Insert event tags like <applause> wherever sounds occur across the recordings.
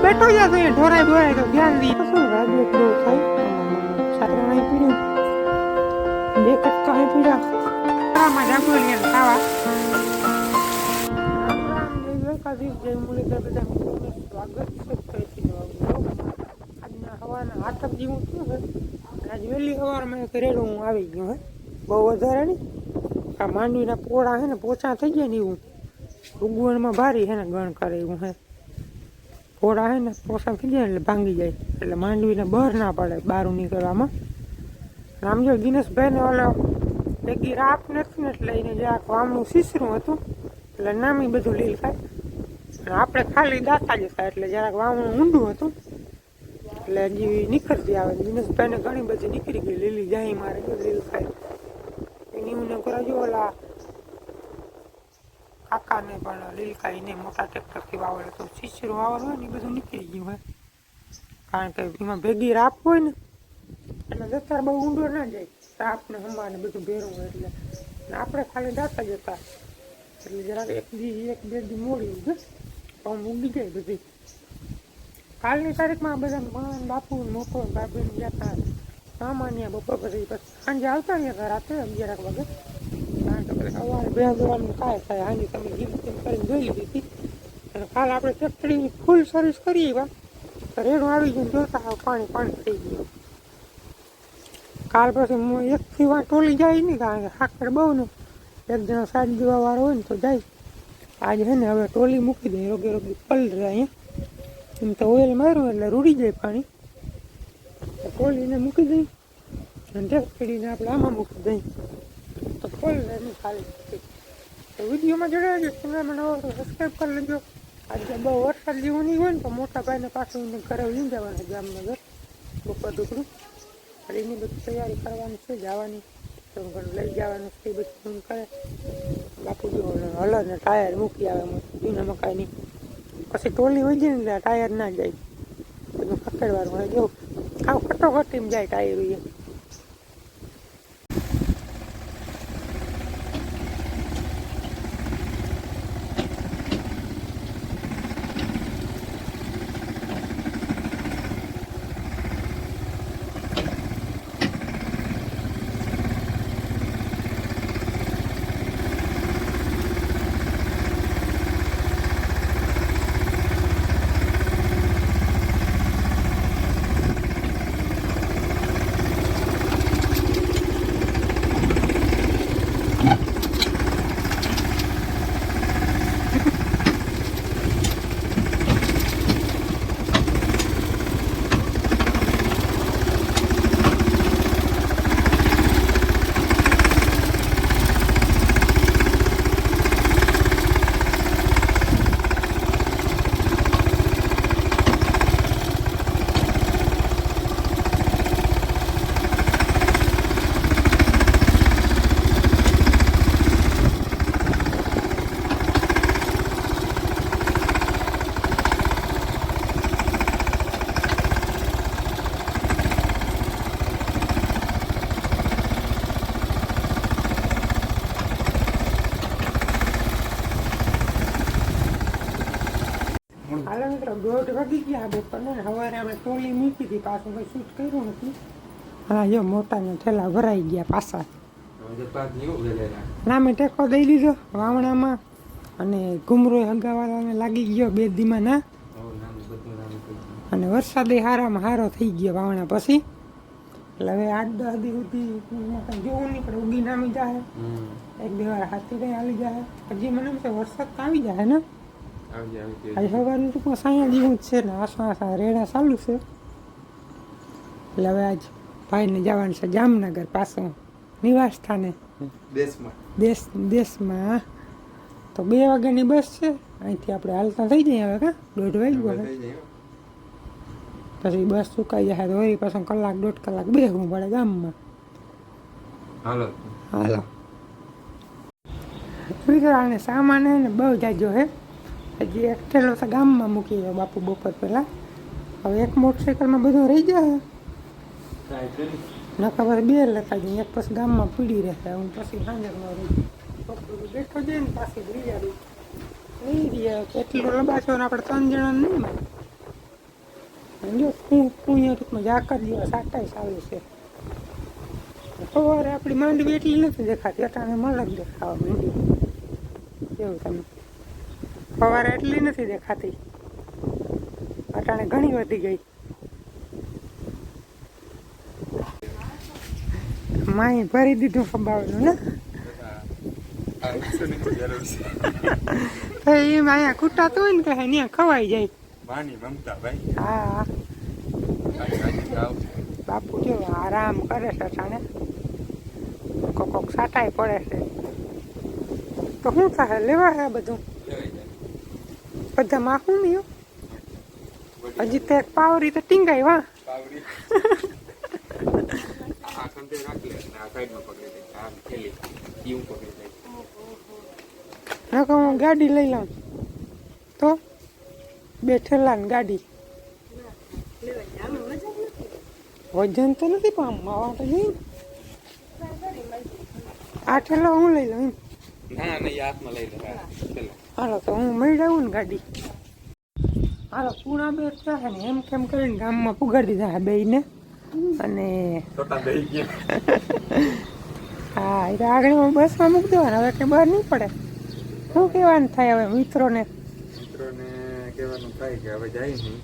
આમાં બેઠો જા છે ઢોરાય ઢોરાય તો ધ્યાન દી. શું રાજુ એક થાય? સાતરા નહીં પીડ્યું બે કટકા અહીં પીડ્યા આમાં જાગો ને ખાવા. જય મુરલીધર બધા. આજના હવાના હાથક જેવું થયું છે આજ વહેલી સવારમાં એક રેડું હું આવી ગયો, હે? બહુ વધારે નહીં. આ માંડવીના પોળા હે ને, પોચા થઈ ગયા ને એવું. ઉગવણમાં ભારી હે ને ગણ કરે એવું હે? પોળા હે ને પોસા થઈ જાય એટલે ભાંગી જાય. એટલે માંડવીને બહાર ના પડે બહાર નીકળવામાં. રામજો જો દિનેશભાઈને ઓલો ભેગી રાપ નથી ને એટલે એને જરાક વામનું સીસરું હતું, એટલે નામી બધું લીલ ખાય. આપણે ખાલી દાતા જ ખાય, એટલે જરાક વામનું ઊંડું હતું. એટલે હજી નીકળતી આવે. દિનેશભાઈને ઘણી બધી નીકળી ગઈ, લીલી જાય મારે લીલ ખાય. એની ઉને કરાજો ઓલા કાકાને પણ લીલકાઈ ને મોટા ટ્રેક્ટરથી વાવડે તો શીશરું વાવડ હોય ને એ બધું નીકળી ગયું હોય. કારણ કે એમાં ભેગી રાપ હોય ને, એટલે દસ્તાર બહુ ઊંડો ના જાય. રાપ ને હમા ને બધું ભેરું હોય એટલે. આપણે ખાલી દાતા જતા એટલે જરાક એક દી, એક બે દી મોડી ઉગે પણ ઊંડી જાય બધી. કાલની તારીખમાં બધા માન બાપુ મોકો મોટો ને હતા. સામાન્ય બપોર પછી સાંજે આવતા રહ્યા હતા, રાતે અગિયાર વાગે. સવારે બે દવાનું કાંઈ થાય હાની તમે જોઈ લીધી અને કાલ આપણે ચકડી ફૂલ સર્વિસ કરી વા તો રેડું આવી ગયું જોતા પાણી પાણી થઈ ગયું. કાલ પછી હું એકથી વાર ટોલી જાય નહીં, કારણ કે હાકર બહુ ને. એક જણા સાત દીવા વાળો હોય ને તો જાય. આજે છે ને હવે ટોલી મૂકી દે, રોગે રોગે પલ રહે અહીંયા. એમ તો ઓઇલ માર્યું એટલે રૂડી જાય પાણી. ટોલીને મૂકી દઈ. અને ઢેકડીને આપણે આમાં મૂકી દઈ. તો એની ખાલી તો વિડીયોમાં જણાવજો ચેનલમાં નવો તો સબસ્ક્રાઈબ કરી લેજો. આજે બહુ વરસાદ જેવું નહીં હોય ને, તો મોટા ભાઈને પાછું ઘરે લઈ જવાના જામનગર બપોર દુકડું અને એની બધી તૈયારી કરવાની છે, જવાની તો લઈ જવાનું છે બધું ફોન કરે. બાપુજી હલર ને ટાયર મૂકી આવે જૂના મકાઈની પછી ટોલી હોય જાય ને ટાયર ના જાય. બધું પકડવાનું હોય જો આવ કટોકટીમાં જાય ટાયર એ. મિત્રો દોઢ વગી ગયા બપોરને ને સવારે અમે ટોલી મૂકી હતી પાછું કંઈ શૂટ કર્યું નથી. હા જો મોટાના ઠેલા ભરાઈ ગયા પાછા. ના મેં ટેકો દઈ દીધો વાવણામાં અને ઘુમરો હગાવાળાને લાગી ગયો બે દીમાં ના? અને વરસાદે હારામાં હારો થઈ ગયો વાવણા પછી. એટલે હવે આઠ દસ દી સુધી જોવું નહીં પણ ઉગી નામી જાય એક બે વાર હાથી કઈ આવી જાય હજી મને એમ છે વરસાદ તો આવી જાય ને? આજે સવારનું ટૂંકમાં સાયા જેવું જ છે ને આસા આસા રેડા ચાલુ છે. એટલે હવે આજ ભાઈને જવાનું છે જામનગર પાછું નિવાસ સ્થાને દેશમાં. દેશ દેશમાં. તો બે વાગ્યાની બસ છે અહીંથી આપણે હાલતા થઈ જઈએ હવે કા? દોઢ વાગ્યો હવે પછી બસ ચૂકાઈ જાય તો વળી પાછો કલાક દોઢ કલાક બેસવું પડે ગામમાં. હાલો. હાલો. વિકરાને સામાન હે ને બહુ જાજો હે. હજી એક ઠેલો તો ગામમાં મૂકી ગયો બાપુ બપોર પહેલાં. હવે એક મોટરસાઇકલમાં બધું રહી જાય. ન ખબર બે લેતા જઈએ એક પછી ગામમાં પીડી રહેશે હું પછી સાંજરમાં રહી. બેઠો જઈને પાછી લઈ રહ્યા કેટલો લબાશો ને આપણે ત્રણ જણા નહીં સમજો હું પુણ્ય ટૂંકમાં જાકર જેવા સાટાઈ આવે છે. સવારે આપણી માંડવી એટલી નથી દેખાતી અટાણે મલક દેખાવા માંડી. એવું તમે? સવારે એટલી નથી દેખાતી. અટાણે ઘણી વધી ગઈ. માએ ભરી દીધું ખબાવેલું ને? છે તો અહીંયા ખૂટાતું હોય ને કે ત્યાં ખવાઈ જાય. માની મમતા ભાઈ. હા. બાપુ જો આરામ કરે છે અટાણે. કોક સાટાઈ પડે છે. તો શું થાય? લેવા હે બધું? બધા માખું નહીં હજી તે પાવરી તો ટીંગાઈ વા નકર હું ગાડી લઈ લઉં. તો? બે ઠેલાની ગાડી. વજન તો નથી, પણ આમ માવા તો નહીં. ને. આ હું લઈ લઉં ના ના ઈ હાથમાં લઈ લઉં હાલો તો હું મળી આવું ને ગાડી. હાલો પૂણા બે થયા ને એમ કેમ કરીને ગામમાં પુગાડી દીધા બેયને. અને છોટા હા એ તો આગળ બસમાં મૂકી દેવાના હવે કે બહાર નહીં પડે. શું કહેવાનું થાય હવે મિત્રોને? મિત્રોને કહેવાનું થાય કે હવે જાય નહીં.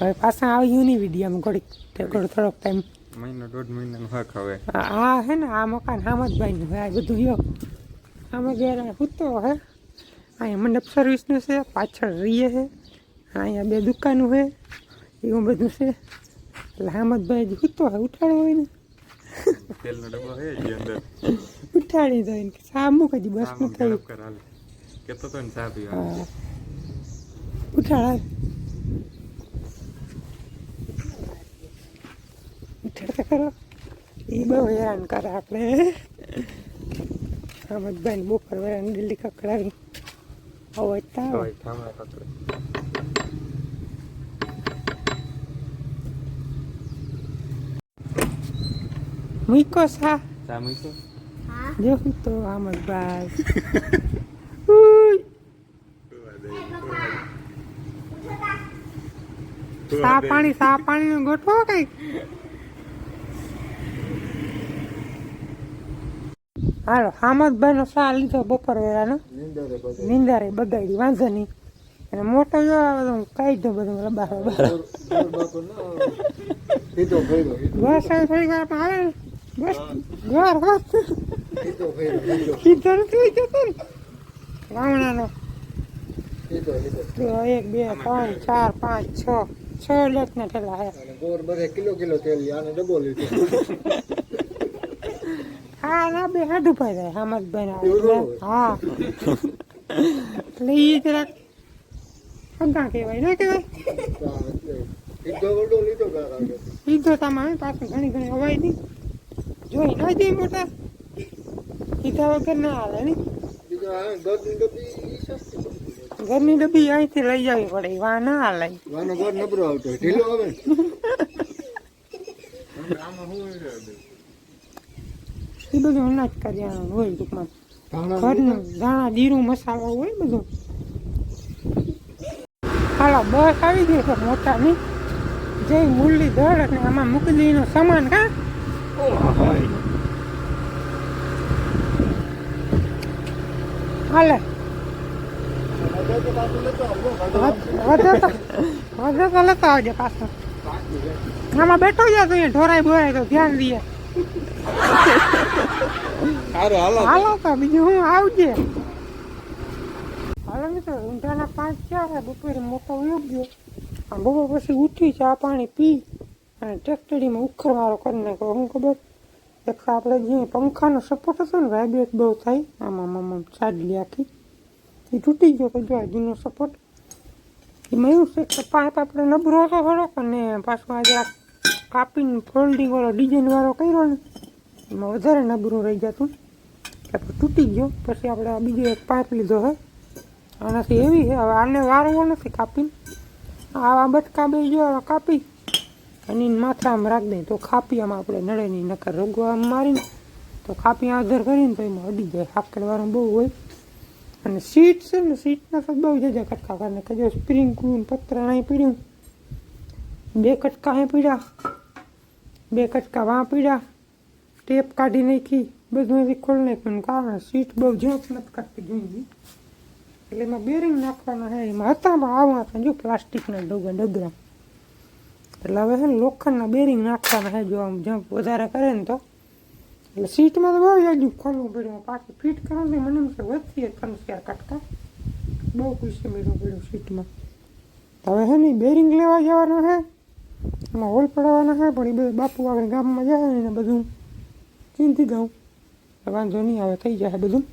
હવે પાછા આવ્યું નહીં વિડીયામાં ઘડીક થોડોક ટાઈમ મહિનો દોઢ મહિનાનો હક હવે. આ હે ને આ મકાન હામદભાઈનું હે આ બધું યો. આમાં ઘેર સૂતો હે. અહીંયા મંડપ સર્વિસનું છે પાછળ રીએ છે. અહીંયા બે દુકાનો છે એવું બધું છે. એટલે હામદભાઈ હજી સૂતો હે ઉઠાડો હોય ને. તેલનો ડબ્બો છે જી અંદર. ઉઠાડી દો ને સામું કદી બસનું હાલ. કેતો તો ને ચા પીવા. ઉઠાડ ઉઠાડતા કરો એ બહુ હેરાન કરે આપણે. હામદભાઈ બપોર વેળાની દિલ્હી કકડાવી અવાજ તો આવે હવે ઠામડા પકડે મૂકો સા ચા મૂકો જો તો હામદભાઈ ઉઈ, સા પાણી સા પાણીનો ગોઠવો કઈ હાલો હામદભાઈ નો સા લીધો બપોર વેળાનો. નિંદારે બગાડી વાંધો નહીં. અને મોટો જો બધું દો બધું લબા બસ હવે થોડી આવે બસ ઘર બસ. સીધો નથી જતો ને. વાવણાનો એક બે ત્રણ ચાર પાંચ છ. છ લેટના થયેલા હે. કિલો કિલો તેલ આને ડબો લીધો. ના બે ના એવું એટલે. હોય? હા. એટલે એ જરાક હગા કહેવાય ના કહેવાય? લીધો ગાર આગળ. સીધો તામાં પાછું ઘણી ઘણી હવાય નહીં જોઈ ના જઈ મોટા. સીધા વગર ના આ ડબ્બી ઈ ઘરની ડબ્બી અહીંથી લઈ જવી પડે વા ના હાલે. વાનો આવતો ઢીલો આવે. <laughs> ને. એ બધું અનાજ કરિયાણું હોય ટૂંકમાં ઘરનું ધાણા જીરું મસાલો હોય બધું હાલો બસ આવી ગઈ છે મોટાની જય દળ અને આમાં મુકદીનો સામાન કા હાલે વધે તો લેતો આવજે પાછો આમાં બેઠો જાય તો અહીંયા ઢોરાય બોરાય તો ધ્યાન દઈએ હાલો તો. બીજું હું આવજે. હાલો મિત્રો, ઊંધાના પાંચ ચાર બપોરે મોટો ઉગ્યો ગયો. આ બપોર પછી ઉઠી ચા પાણી પી અને ટ્રેક્ટરીમાં ઉખરવાળો કરી નાખ્યો. હું ખબર? એક આપણે જે પંખાનો સપોર્ટ હતો ને વાઇબ્રેટ બહુ થાય. આમાં મમ્મ ચાડલી આખી. એ તૂટી ગયો તો જો જૂનો સપોર્ટ એમાં એવું છે કે પાઇપ આપણે નબળો હતો થોડોક અને પાછું આજે કાપીને ફોલ્ડિંગ વાળો ડિઝાઇન વાળો કર્યો ને એમાં વધારે નબળું રહી જતું. એટલે તૂટી ગયો, પછી આપણે આ બીજો એક પાઇપ લીધો છે આનાથી એવી છે હવે આને વારવો નથી કાપીને. આવા બટકા બે જો કાપી, અને માથા આમ રાખી દઈએ તો ખાપિયામાં આપણે નડે નહીં નકર રગો આમ મારીને, તો ખાપી આધાર કરીને તો એમાં અડી જાય. હાકડવાનું બહુ હોય. અને સીટ છે ને સીટના તો બહુ જજા કટકા કરીને. કે જો સ્પ્રિંગ કુલ પતરા અહીં પીડ્યું. બે કટકા અહીં પીડ્યા. બે કટકા વાં પીડ્યા. ટેપ કાઢી નાખી, બધું એવી ખોલી નાખ્યું કારણ સીટ બહુ જંપ નથી કાઢતી ગઈ એટલે એમાં બેરિંગ નાખવાના છે એમાં હતા પણ આવા હતા જો પ્લાસ્ટિકના ડોગા, ડગરા. એટલે હવે છે ને લોખંડના બેરિંગ નાખવાના હે, જો આમ જમ્પ વધારે કરે ને તો. એટલે સીટમાં તો બહુ યાદ ખોલવું પડ્યું પાછી ફિટ કરો તો મને એમ કે વધતી ત્રણ ચાર કટકા. બહુ પૈસા મેળવું પડ્યું સીટમાં હવે હે ને બેરિંગ લેવા જવાના છે એમાં હોલ પડાવવાના છે પણ એ બધું બાપુ આગળ ગામમાં જાય ને બધું. ચિંતી દઉં વાંધો નહીં આવે થઈ જશે બધું.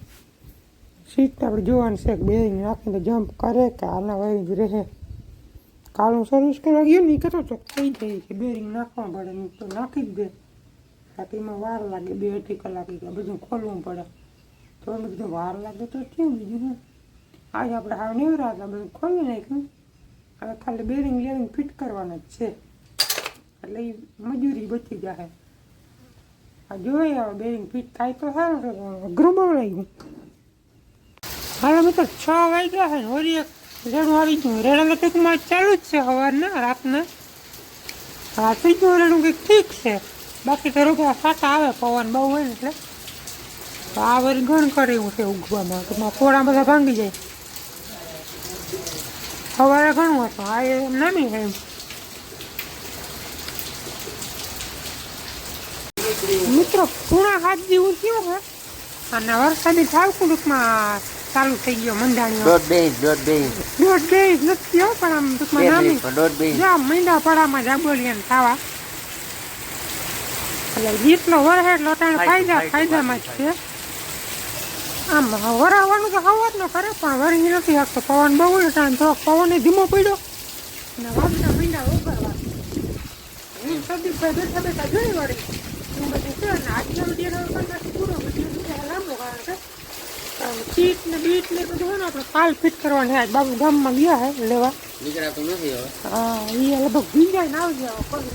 સીટ આપણે જોવાનું છે બેરિંગ નાખીને જમ્પ કરે કે આના વાળી જ રહે. કાળું સર્વિસ કરવા ગયું ને એ કતો તો થઈ જાય કે બેરિંગ નાખવા પડે, નહીં તો નાખી જ દે. બાકી એમાં વાર લાગે, બે અઢી કલાક કે બધું ખોલવું પડે. તો એમ બધું વાર લાગે તો કેમ બીજું આજે આપણે હાવ નેવરા હતા બધું ખોલી નાખ્યું. હવે ખાલી બેરિંગ લેરિંગ ફિટ કરવાના જ છે. એટલે એ મજૂરી બચી જાય જોઈએ હવે બેરિંગ ફિટ થાય તો સારું છે અઘરું બહુ લાગ્યું. મારા મિત્રો છ વાગ્યા છે ને, વળી એક રેડું આવી ગયું રેડાનું ટૂંકમાં ચાલુ જ છે સવારના, રાતના. થઈ ગયું રેડું કંઈક ઠીક છે. બાકી તો રોગા સાટા આવે, પવન બહુ હોય ને એટલે. આ વરી ઘણ કરે એવું છે ઉગવામાં ટૂંકમાં ફોડા બધા ભાંગી જાય. સવારે ઘણું હતું, આ એમ નામી છે એમ. મિત્રો પૂણા હાથ જેવું થયો છે અને વરસાદી ઠાવકું ટૂંકમાં ચાલુ થઈ ગયો મંડાણી દોઢ બે ઇંચ દોઢ બે ઇંચ દોઢ બે ઇંચ નથી થયો પણ આમ ટૂંકમાં નામી દોઢ બે ઇંચ જા મહિના પડામાં જાબોલિયન ખાવા. એટલે જેટલો વરસે એટલો ફાયદા ફાયદામાં જ છે. આમ વરાવાનું તો હવા જ ન કરે પણ વરી નથી શકતો પવન બહુ ટાણ થોડોક પવન ધીમો પડ્યો. અને વાગતા મીંડા હું સદીપભાઈ બેઠા બેઠા જોઈ વળી. બધું છે ને આજનો વીડિયો કરવાથી પૂરો વીડિયો બીજા લાંબો કારણ કે સીટ ને બીટ ને બધું હોય ને આપણે પાલ ફિટ કરવાની છે બાબુ ગામમાં ગયા હે લેવા નીકળાતું નથી હવે હા એ લગભગ ભીંજાઈ ના આવી જાય પણ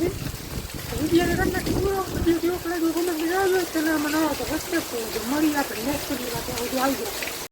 વીડિયો કરતા પૂરો વીડિયો કેવો લાગ્યો કોમેન્ટ આવજો ચેનલમાં નવા તો સબસ્ક્રાઈબ કરજો મળી આપણે નેક્સ્ટ વિડીયોમાં ત્યાં સુધી આવજો